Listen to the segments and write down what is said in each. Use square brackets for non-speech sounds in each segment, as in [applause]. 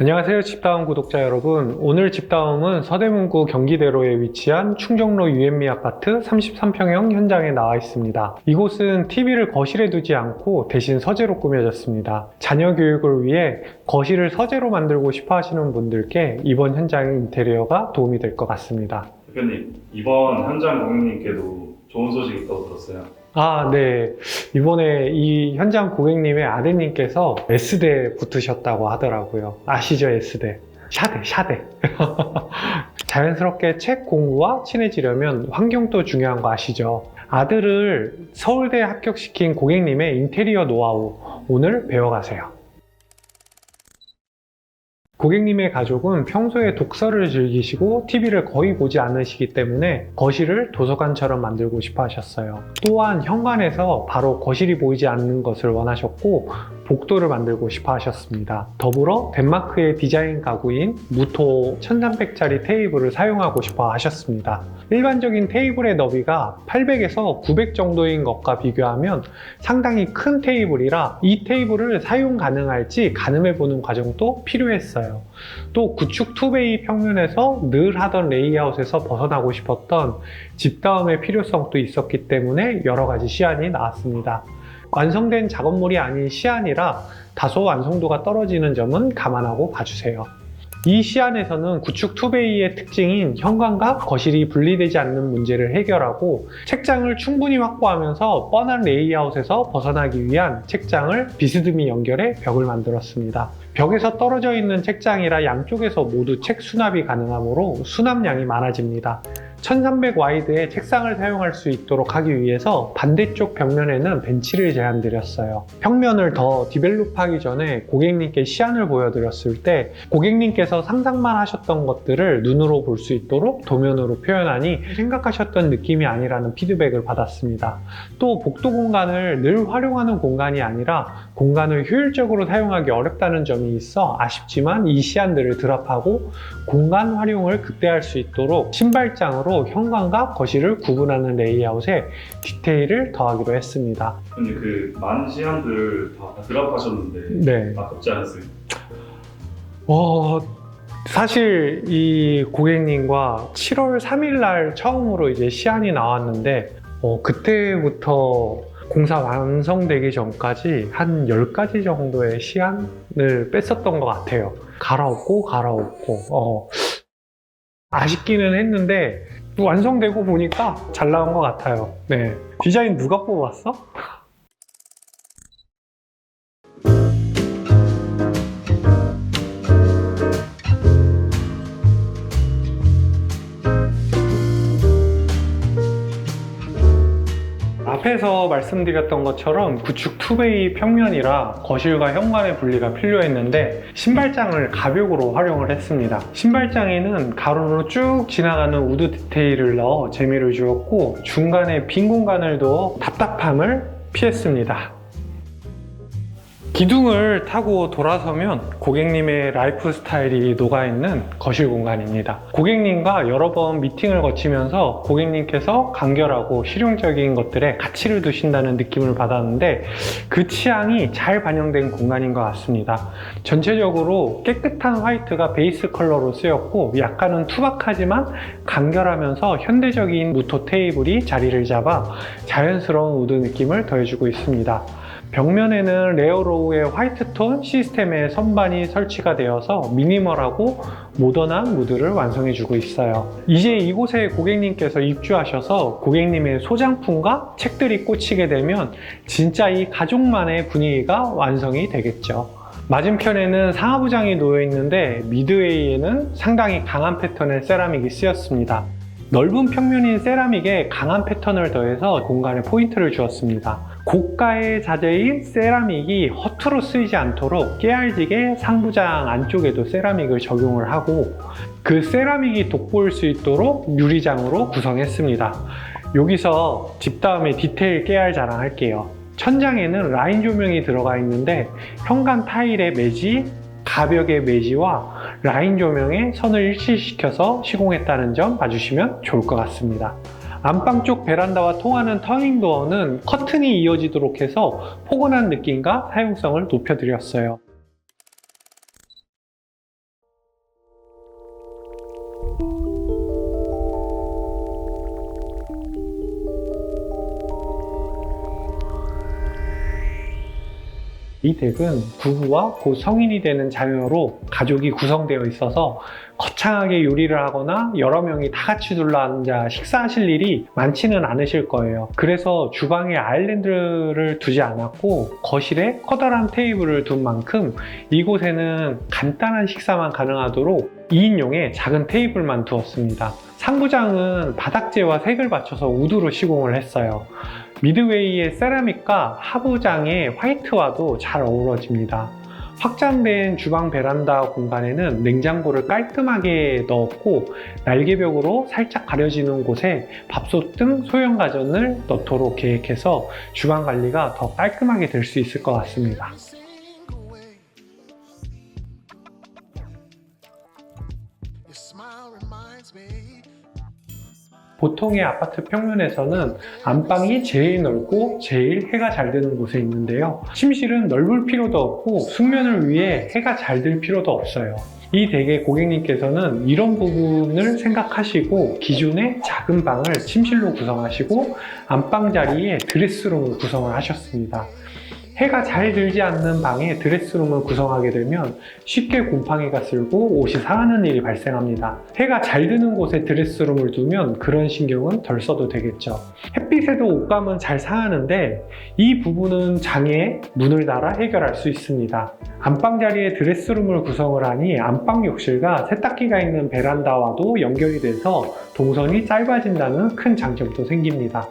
안녕하세요 집다움 구독자 여러분. 오늘 집다움은 서대문구 경기대로에 위치한 충정로 유앤미 아파트 33평형 현장에 나와 있습니다. 이곳은 TV를 거실에 두지 않고 대신 서재로 꾸며졌습니다. 자녀 교육을 위해 거실을 서재로 만들고 싶어 하시는 분들께 이번 현장 인테리어가 도움이 될 것 같습니다. 대표님 이번 현장 고객님께도 좋은 소식 있다고 들었어요. 아, 네. 이번에 이 현장 고객님의 아드님께서 S대 붙으셨다고 하더라고요. 아시죠, S대? 샤대, 샤대. [laughs] 자연스럽게 책 공부와 친해지려면 환경도 중요한 거 아시죠? 아들을 서울대에 합격시킨 고객님의 인테리어 노하우 오늘 배워가세요. 고객님의 가족은 평소에 독서를 즐기시고 TV를 거의 보지 않으시기 때문에 거실을 도서관처럼 만들고 싶어 하셨어요. 또한 현관에서 바로 거실이 보이지 않는 것을 원하셨고 복도를 만들고 싶어 하셨습니다. 더불어 덴마크의 디자인 가구인 무토 1300짜리 테이블을 사용하고 싶어 하셨습니다. 일반적인 테이블의 너비가 800에서 900 정도인 것과 비교하면 상당히 큰 테이블이라 이 테이블을 사용 가능할지 가늠해 보는 과정도 필요했어요. 또 구축 투베이 평면에서 늘 하던 레이아웃에서 벗어나고 싶었던 집다움의 필요성도 있었기 때문에 여러 가지 시안이 나왔습니다. 완성된 작업물이 아닌 시안이라 다소 완성도가 떨어지는 점은 감안하고 봐주세요. 이 시안에서는 구축 투베이의 특징인 현관과 거실이 분리되지 않는 문제를 해결하고 책장을 충분히 확보하면서 뻔한 레이아웃에서 벗어나기 위한 책장을 비스듬히 연결해 벽을 만들었습니다. 벽에서 떨어져 있는 책장이라 양쪽에서 모두 책 수납이 가능하므로 수납량이 많아집니다. 1300 와이드의 책상을 사용할 수 있도록 하기 위해서 반대쪽 벽면에는 벤치를 제안드렸어요. 평면을 더 디벨롭하기 전에 고객님께 시안을 보여드렸을 때 고객님께서 상상만 하셨던 것들을 눈으로 볼 수 있도록 도면으로 표현하니 생각하셨던 느낌이 아니라는 피드백을 받았습니다. 또 복도 공간을 늘 활용하는 공간이 아니라 공간을 효율적으로 사용하기 어렵다는 점이 있어 아쉽지만 이 시안들을 드랍하고 공간 활용을 극대화할 수 있도록 신발장으로 현관과 거실을 구분하는 레이아웃에 디테일을 더하기로 했습니다. 근데 그 많은 시안들을 다 드랍하셨는데 네. 아깝지 않으세요? 어, 사실 이 고객님과 7월 3일 날 처음으로 이제 시안이 나왔는데 어, 그때부터 공사 완성되기 전까지 한 10가지 정도의 시안을 뺐었던 것 같아요. 갈아엎고 갈아엎고 어, 아쉽기는 했는데 완성되고 보니까 잘 나온 것 같아요. 네. 디자인 누가 뽑았어? 앞에서 말씀드렸던 것처럼 구축 투베이 평면이라 거실과 현관의 분리가 필요했는데 신발장을 가벽으로 활용을 했습니다. 신발장에는 가로로 쭉 지나가는 우드 디테일을 넣어 재미를 주었고 중간에 빈 공간을 두어 답답함을 피했습니다. 기둥을 타고 돌아서면 고객님의 라이프 스타일이 녹아있는 거실 공간입니다. 고객님과 여러 번 미팅을 거치면서 고객님께서 간결하고 실용적인 것들에 가치를 두신다는 느낌을 받았는데 그 취향이 잘 반영된 공간인 것 같습니다. 전체적으로 깨끗한 화이트가 베이스 컬러로 쓰였고 약간은 투박하지만 간결하면서 현대적인 무토 테이블이 자리를 잡아 자연스러운 우드 느낌을 더해주고 있습니다. 벽면에는 레어로우의 화이트톤 시스템의 선반이 설치가 되어서 미니멀하고 모던한 무드를 완성해주고 있어요. 이제 이곳에 고객님께서 입주하셔서 고객님의 소장품과 책들이 꽂히게 되면 진짜 이 가족만의 분위기가 완성이 되겠죠. 맞은편에는 상하부장이 놓여 있는데 미드웨이에는 상당히 강한 패턴의 세라믹이 쓰였습니다. 넓은 평면인 세라믹에 강한 패턴을 더해서 공간에 포인트를 주었습니다. 고가의 자재인 세라믹이 허투루 쓰이지 않도록 깨알지게 상부장 안쪽에도 세라믹을 적용을 하고 그 세라믹이 돋보일 수 있도록 유리장으로 구성했습니다. 여기서 집 다음에 디테일 깨알 자랑할게요. 천장에는 라인 조명이 들어가 있는데 현관 타일의 매지, 가벽의 매지와 라인 조명에 선을 일치시켜서 시공했다는 점 봐주시면 좋을 것 같습니다. 안방 쪽 베란다와 통하는 터닝 도어는 커튼이 이어지도록 해서 포근한 느낌과 사용성을 높여드렸어요. 이 댁은 부부와 곧 성인이 되는 자녀로 가족이 구성되어 있어서 거창하게 요리를 하거나 여러 명이 다 같이 둘러앉아 식사하실 일이 많지는 않으실 거예요. 그래서 주방에 아일랜드를 두지 않았고 거실에 커다란 테이블을 둔 만큼 이곳에는 간단한 식사만 가능하도록 2인용의 작은 테이블만 두었습니다. 상부장은 바닥재와 색을 맞춰서 우드로 시공을 했어요. 미드웨이의 세라믹과 하부장의 화이트와도 잘 어우러집니다. 확장된 주방 베란다 공간에는 냉장고를 깔끔하게 넣었고 날개벽으로 살짝 가려지는 곳에 밥솥 등 소형 가전을 넣도록 계획해서 주방 관리가 더 깔끔하게 될 수 있을 것 같습니다. 보통의 아파트 평면에서는 안방이 제일 넓고 제일 해가 잘 드는 곳에 있는데요. 침실은 넓을 필요도 없고 숙면을 위해 해가 잘들 필요도 없어요. 이 댁의 고객님께서는 이런 부분을 생각하시고 기존의 작은 방을 침실로 구성하시고 안방 자리에 드레스룸을 구성을 하셨습니다. 해가 잘 들지 않는 방에 드레스룸을 구성하게 되면 쉽게 곰팡이가 쓸고 옷이 상하는 일이 발생합니다. 해가 잘 드는 곳에 드레스룸을 두면 그런 신경은 덜 써도 되겠죠. 햇빛에도 옷감은 잘 상하는데 이 부분은 장에 문을 달아 해결할 수 있습니다. 안방 자리에 드레스룸을 구성을 하니 안방 욕실과 세탁기가 있는 베란다와도 연결이 돼서 동선이 짧아진다는 큰 장점도 생깁니다.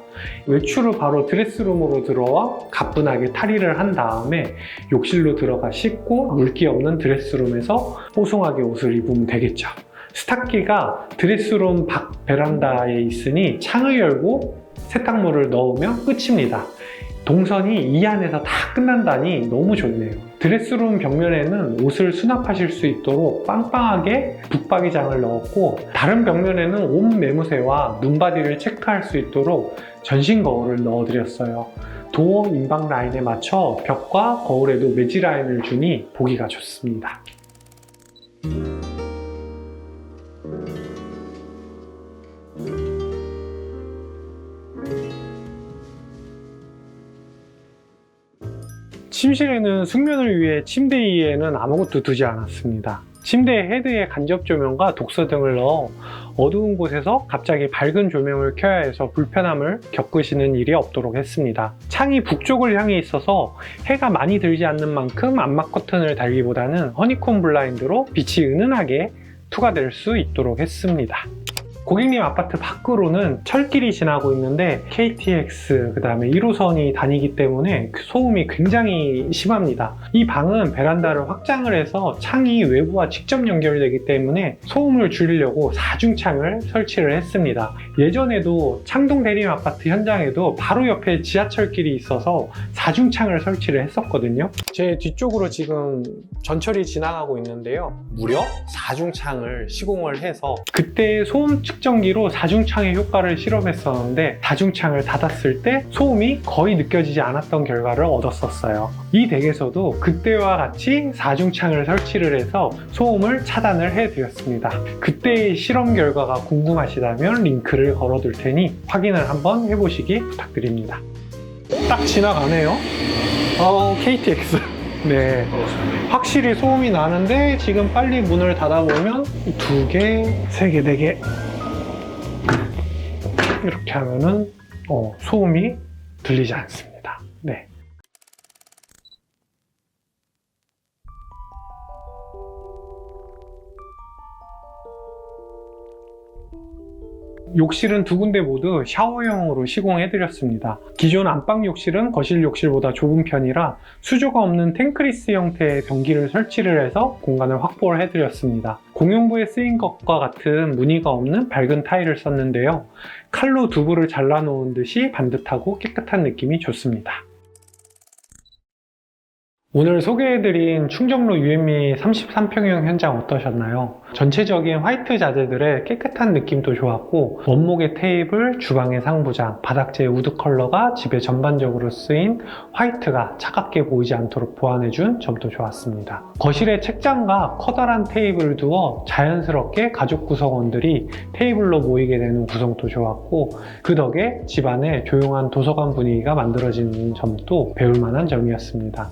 외출을 바로 드레스룸으로 들어와 가뿐하게 탈의를 한 다음에 욕실로 들어가 씻고 물기 없는 드레스룸에서 뽀송하게 옷을 입으면 되겠죠. 스타키가 드레스룸 밖 베란다에 있으니 창을 열고 세탁물을 넣으면 끝입니다. 동선이 이 안에서 다 끝난다니 너무 좋네요. 드레스룸 벽면에는 옷을 수납하실 수 있도록 빵빵하게 붙박이장을 넣었고 다른 벽면에는 옷 매무새와 눈바디를 체크할 수 있도록 전신 거울을 넣어드렸어요. 도어 인방 라인에 맞춰 벽과 거울에도 매지 라인을 주니 보기가 좋습니다. 침실에는 숙면을 위해 침대 위에는 아무것도 두지 않았습니다. 침대 헤드에 간접 조명과 독서 등을 넣어 어두운 곳에서 갑자기 밝은 조명을 켜야 해서 불편함을 겪으시는 일이 없도록 했습니다. 창이 북쪽을 향해 있어서 해가 많이 들지 않는 만큼 암막 커튼을 달기보다는 허니콤 블라인드로 빛이 은은하게 투과될 수 있도록 했습니다. 고객님 아파트 밖으로는 철길이 지나고 있는데 KTX 그 다음에 1호선이 다니기 때문에 그 소음이 굉장히 심합니다. 이 방은 베란다를 확장을 해서 창이 외부와 직접 연결되기 때문에 소음을 줄이려고 사중창을 설치를 했습니다. 예전에도 창동 대림 아파트 현장에도 바로 옆에 지하철길이 있어서 사중창을 설치를 했었거든요. 제 뒤쪽으로 지금 전철이 지나가고 있는데요. 무려 사중창을 시공을 해서 그때 소음 측 정기로 사중창의 효과를 실험했었는데 사중창을 닫았을 때 소음이 거의 느껴지지 않았던 결과를 얻었었어요. 이 댁에서도 그때와 같이 사중창을 설치를 해서 소음을 차단을 해드렸습니다. 그때의 실험 결과가 궁금하시다면 링크를 걸어둘 테니 확인을 한번 해보시기 부탁드립니다. 딱 지나가네요. 어, KTX. [laughs] 네. 확실히 소음이 나는데 지금 빨리 문을 닫아보면 두 개, 세 개, 네 개. 이렇게 하면은 어, 소음이 들리지 않습니다. 네. 욕실은 두 군데 모두 샤워형으로 시공해드렸습니다. 기존 안방 욕실은 거실 욕실보다 좁은 편이라 수조가 없는 탱크리스 형태의 변기를 설치를 해서 공간을 확보를 해드렸습니다. 공용부에 쓰인 것과 같은 무늬가 없는 밝은 타일을 썼는데요. 칼로 두부를 잘라놓은 듯이 반듯하고 깨끗한 느낌이 좋습니다. 오늘 소개해드린 충정로 UME 33평형 현장 어떠셨나요? 전체적인 화이트 자재들의 깨끗한 느낌도 좋았고 원목의 테이블, 주방의 상부장, 바닥재 우드 컬러가 집에 전반적으로 쓰인 화이트가 차갑게 보이지 않도록 보완해준 점도 좋았습니다. 거실에 책장과 커다란 테이블을 두어 자연스럽게 가족 구성원들이 테이블로 모이게 되는 구성도 좋았고 그 덕에 집안에 조용한 도서관 분위기가 만들어지는 점도 배울 만한 점이었습니다.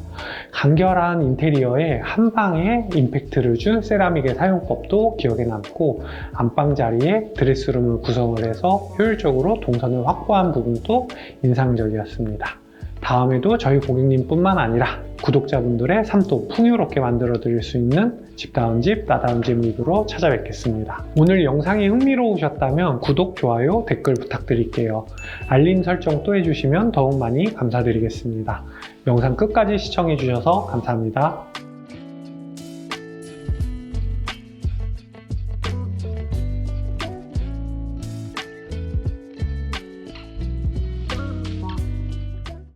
간결한 인테리어에 한 방에 임팩트를 준 세라믹의 사용 법도 기억에 남고 안방 자리에 드레스룸을 구성을 해서 효율적으로 동선을 확보한 부분도 인상적이었습니다. 다음에도 저희 고객님뿐만 아니라 구독자분들의 삶도 풍요롭게 만들어 드릴 수 있는 집다운 집, 나다운 집 리뷰로 찾아뵙겠습니다. 오늘 영상이 흥미로우셨다면 구독, 좋아요, 댓글 부탁드릴게요. 알림 설정 또 해주시면 더욱 많이 감사드리겠습니다. 영상 끝까지 시청해 주셔서 감사합니다.